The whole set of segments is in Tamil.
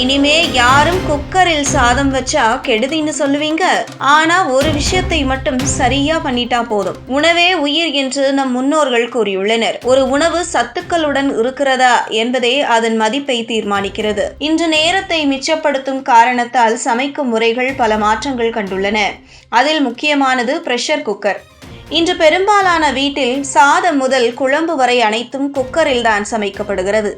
இனிமே யாரும் குக்கரில் சாதம் வச்சா கெடுதின்னு சொல்லுவீங்க. ஆனா ஒரு விஷயத்தை மட்டும் சரியா பண்ணிட்டா போதும். உணவே உயிர் என்று நம் முன்னோர்கள் கூறியுள்ளனர். ஒரு உணவு சத்துக்களுடன் இருக்கிறதா என்பதே அதன் மதிப்பை தீர்மானிக்கிறது. இன்று நேரத்தை மிச்சப்படுத்தும் காரணத்தால் சமைக்கும் முறைகள் பல மாற்றங்கள் கண்டுள்ளன. அதில் முக்கியமானது பிரஷர் குக்கர் இன்று பெரும்பாலான வீட்டில் சாதம் முதல் குழம்பு வரை அனைத்தும் குக்கரில் தான் சமைக்கப்படுகிறது.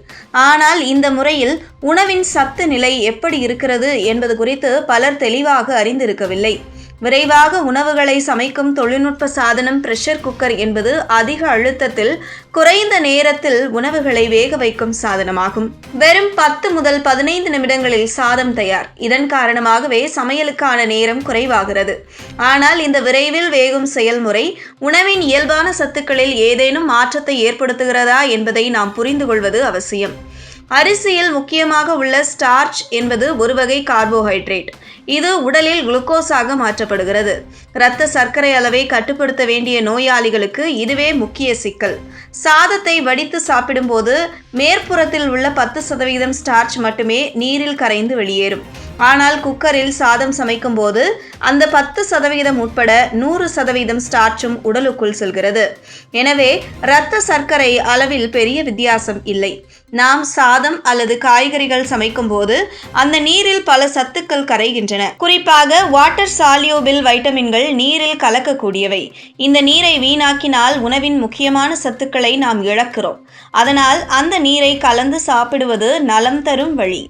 ஆனால் இந்த முறையில் உணவின் சத்து நிலை எப்படி இருக்கிறது என்பது குறித்து பலர் தெளிவாக அறிந்திருக்கவில்லை. விரைவாக உணவுகளை சமைக்கும் தொழில்நுட்ப சாதனம் பிரஷர் குக்கர் என்பது அதிக அழுத்தத்தில் குறைந்த நேரத்தில் உணவுகளை வேக வைக்கும் சாதனமாகும். வெறும் பத்து முதல் பதினைந்து நிமிடங்களில் சாதம் தயார். இதன் காரணமாகவே சமையலுக்கான நேரம் குறைவாகிறது. ஆனால் இந்த விரைவில் வேகும் செயல்முறை உணவின் இயல்பான சத்துக்களில் ஏதேனும் மாற்றத்தை ஏற்படுத்துகிறதா என்பதை நாம் புரிந்து கொள்வது அவசியம். அரிசியில் முக்கியமாக உள்ள ஸ்டார்ச் என்பது ஒரு வகை கார்போஹைட்ரேட் இது உடலில் குளுக்கோஸாக மாற்றப்படுகிறது. இரத்த சர்க்கரை அளவை கட்டுப்படுத்த வேண்டிய நோயாளிகளுக்கு இதுவே முக்கிய சிக்கல். சாதத்தை வடித்து சாப்பிடும்போது மேற்புறத்தில் உள்ள பத்து சதவீதம் ஸ்டார்ச் மட்டுமே நீரில் கரைந்து வெளியேறும். ஆனால் குக்கரில் சாதம் சமைக்கும் போது அந்த பத்து சதவீதம் உட்பட நூறு சதவீதம் ஸ்டார்ச்சும் உடலுக்குள் செல்கிறது. எனவே இரத்த சர்க்கரை அளவில் பெரிய வித்தியாசம் இல்லை. நாம் சாதம் அல்லது காய்கறிகள் சமைக்கும் போது அந்த நீரில் பல சத்துக்கள் கரைகின்றன. குறிப்பாக வாட்டர் சாலியோபில் வைட்டமின்கள் நீரில் கலக்கக்கூடியவை. இந்த நீரை வீணாக்கினால் உணவின் முக்கியமான சத்துக்களை நாம் இழக்கிறோம். அதனால் அந்த நீரை கலந்து சாப்பிடுவது நலம் தரும் வழி.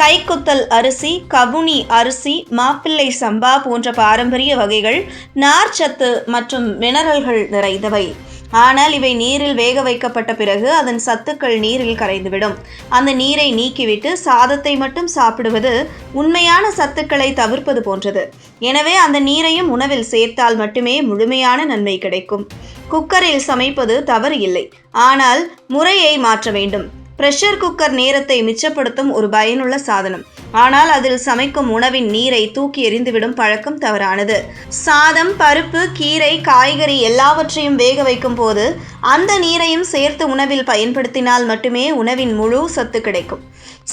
கைக்குத்தல் அரிசி கவுனி அரிசி மாப்பிள்ளை சம்பா போன்ற பாரம்பரிய வகைகள் நார்ச்சத்து மற்றும் மினரல்கள் நிறைந்தவை. ஆனால் இவை நீரில் வேக வைக்கப்பட்ட பிறகு அதன் சத்துக்கள் நீரில் கரைந்துவிடும். அந்த நீரை நீக்கிவிட்டு சாதத்தை மட்டும் சாப்பிடுவது உண்மையான சத்துக்களை தவிர்ப்பது போன்றது. எனவே அந்த நீரையும் உணவில் சேர்த்தால் மட்டுமே முழுமையான நன்மை கிடைக்கும். குக்கரில் சமைப்பது தவறு இல்லை. ஆனால் முறையை மாற்ற வேண்டும். பிரஷர் குக்கர் நேரத்தை மிச்சப்படுத்தும் ஒரு பயனுள்ள சாதனம். ஆனால் அதில் சமைக்கும் உணவின் நீரை தூக்கி எறிந்துவிடும் பழக்கம் தவறானது. சாதம் பருப்பு கீரை காய்கறி எல்லாவற்றையும் வேக வைக்கும் போது அந்த நீரையும் சேர்த்து உணவில் பயன்படுத்தினால் மட்டுமே உணவின் முழு சத்து கிடைக்கும்.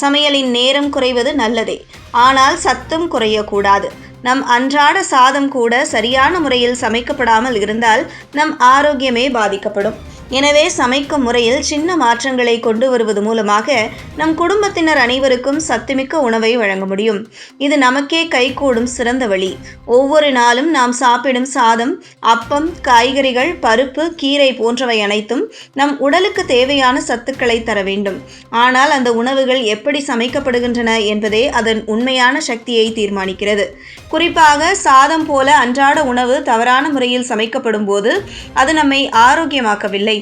சமையலின் நேரம் குறைவது நல்லதே. ஆனால் சத்தும் குறையக்கூடாது. நம் அன்றாட சாதம் கூட சரியான முறையில் சமைக்கப்படாமல் இருந்தால் நம் ஆரோக்கியமே பாதிக்கப்படும். எனவே சமைக்கும் முறையில் சின்ன மாற்றங்களை கொண்டு வருவது மூலமாக நம் குடும்பத்தினர் அனைவருக்கும் சத்துமிக்க உணவை வழங்க முடியும். இது நமக்கே கைகூடும் சிறந்த வழி. ஒவ்வொரு நாளும் நாம் சாப்பிடும் சாதம் அப்பம் காய்கறிகள் பருப்பு கீரை போன்றவை அனைத்தும் நம் உடலுக்கு தேவையான சத்துக்களை தர வேண்டும். ஆனால் அந்த உணவுகள் எப்படி சமைக்கப்படுகின்றன என்பதே அதன் உண்மையான சக்தியை தீர்மானிக்கிறது. குறிப்பாக சாதம் போல அன்றாட உணவு தவறான முறையில் சமைக்கப்படும் போது அது நம்மை ஆரோக்கியமாக்கவில்லை.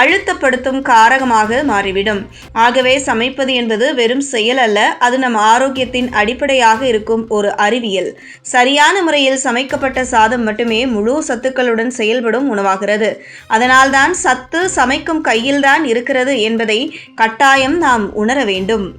அழுத்தப்படுத்தும் காரகமாக மாறிவிடும். ஆகவே சமைப்பது என்பது வெறும் செயல் அல்ல அது நம் ஆரோக்கியத்தின் அடிப்படையாக இருக்கும் ஒரு அறிவியல். சரியான முறையில் சமைக்கப்பட்ட சாதம் மட்டுமே முழு சத்துக்களுடன் செயல்படும் உணவாகிறது. அதனால்தான் சத்து சமைக்கும் கையில்தான் இருக்கிறது என்பதை கட்டாயம் நாம் உணர வேண்டும்.